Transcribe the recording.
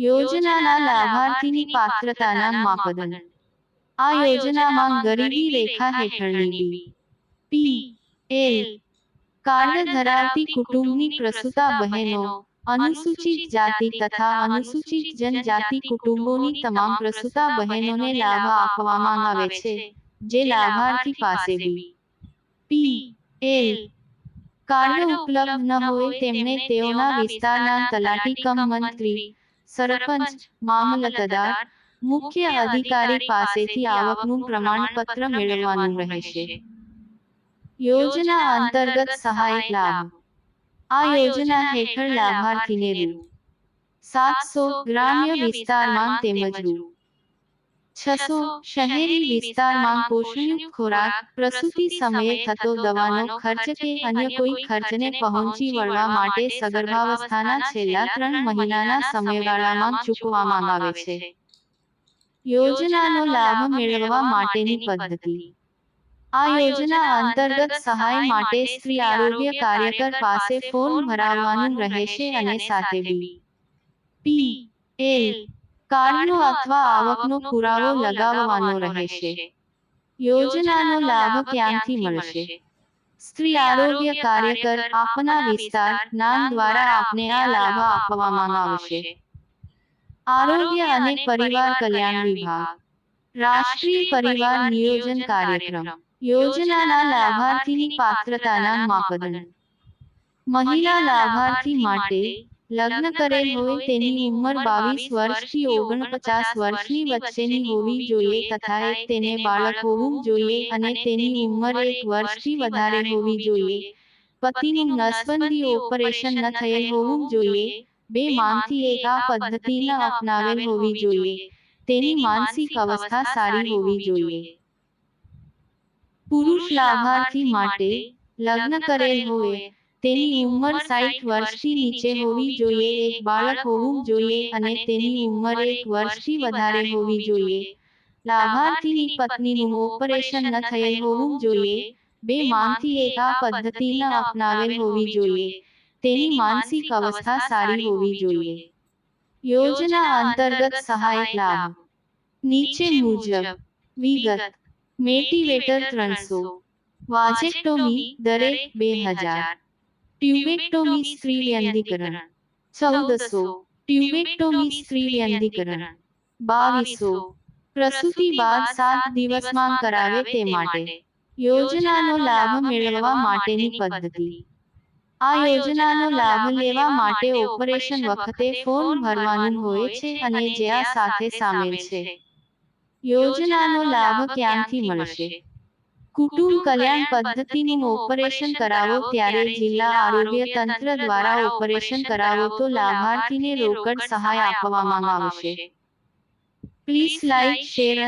યોજનાના લાભાર્થીની પાત્રતાના માપદંડ. આ યોજનામાં ગરીબી રેખા હેઠળની બી. પી. એલ. કાર્ડ ધરાવતી કુટુંબની પ્રસૂતા બહેનો અનુસૂચિત જાતિ તથા અનુસૂચિત જનજાતિ કુટુંબોની તમામ પ્રસૂતા બહેનોને લાભ આપવામાં આવે છે જે લાભાર્થી પાસે બી. પી. એલ. કાર્ડ ઉપલબ્ધ ન હોય તેમને તેઓના વિસ્તારના તલાટી કમ મંત્રી સરપંચ મામલતદાર મુખ્ય અધિકારી પાસેથી આવકનું પ્રમાણપત્ર મેળવવાનું રહેશે. યોજના અંતર્ગત સહાય લાભ. આ યોજના હેઠળ લાભાર્થીને રૂ. સાતસો ગ્રામ્ય વિસ્તારમાં તેમજ રૂ. છસો શહેરી વિસ્તારમાં પોષણયુક્ત ખોરાક પ્રસૂતિ સમયે થતો દવાનો ખર્ચ કે અન્ય કોઈ ખર્ચને પહોંચી વળવા માટે સગર્ભાવસ્થાના છેલ્લા ત્રણ મહિનાના સમયગાળામાં ચૂકવવામાં આવે છે. યોજનાનો લાભ મેળવવા માટેની પદ્ધતિ. આ યોજના અંતર્ગત સહાય માટે સ્ત્રી આરોગ્ય કાર્યકર પાસે ફોર્મ ભરાવવાનું રહેશે અને સાથે બી. પી. એલ. કાર્ડનો અથવા આવકનો પુરાવો લગાવવાનો રહેશે. યોજનાનો લાભ ક્યાંથી મળશે? સ્ત્રી આરોગ્ય કાર્યકર આપના વિસ્તાર નામ દ્વારા આપને આ લાભ આપવામાં આવશે. આરોગ્ય અને પરિવાર કલ્યાણ વિભાગ. રાષ્ટ્રીય પરિવાર નિયોજન કાર્યક્રમ. યોજનાના લાભાર્થીની પાત્રતાના માપદંડ. મહિલા લાભાર્થી માટે લગ્ન કરેલ હોય તેની ઉંમર બાવીસ વર્ષથી ઓગણપચાસ વર્ષની વચ્ચેની હોવી જોઈએ તથા એક તેને બાળક હોવું જોઈએ અને તેની ઉંમર એક વર્ષથી વધારે હોવી જોઈએ. પતિનું નસબંધી ઓપરેશન ન થયેલ હોવું જોઈએ. બે માંથી એક આ પદ્ધતિ ન અપનાવેલ હોવી જોઈએ. તેની માનસિક અવસ્થા સારી હોવી જોઈએ. પુરુષ લાભાર્થી માટે લગ્ન કરેલ હોય તેની ઉંમર સાઠ વર્ષથી નીચે હોવી જોઈએ એક બાળક હોવું જોઈએ અને તેની ઉંમર એક વર્ષથી વધારે હોવી જોઈએ. લાભાર્થીની પત્નીનું ઓપરેશન ન થયેલ હોવું જોઈએ. બે માંથી એક આ પદ્ધતિ ન અપનાવેલ હોવી જોઈએ. તેની માનસિક અવસ્થા સારી હોવી જોઈએ. યોજના અંતર્ગત સહાય લાભ. નીચે મુજબ વિગત. મેટિવેટર ત્રણસો. વાજેક્ટોમી દરેક બે હજાર. ટ્યુબેક્ટોમી સ્ત્રીવ્યંધીકરણ ચૌદસો ટ્યુબેક્ટોમી સ્ત્રીવ્યંધીકરણ બાવીસો. પ્રસૂતિ બાદ સાત દિવસમાં કરાવે તે માટે. યોજનાનો લાભ મેળવવા માટેની પદ્ધતિ. આ યોજનાનો લાભ લેવા માટે ઓપરેશન વખતે ફોર્મ ભરવાનું હોય છે અને જે આ સાથે સામેલ છે. યોજનાનો લાભ ક્યાંથી મળશે? કુટુંબ કલ્યાણ પદ્ધતિનું ઓપરેશન કરાવો ત્યારે જિલ્લા આરોગ્ય તંત્ર દ્વારા ઓપરેશન કરાવો તો લાભાર્થીને રોકડ સહાય આપવામાં આવશે. Please like share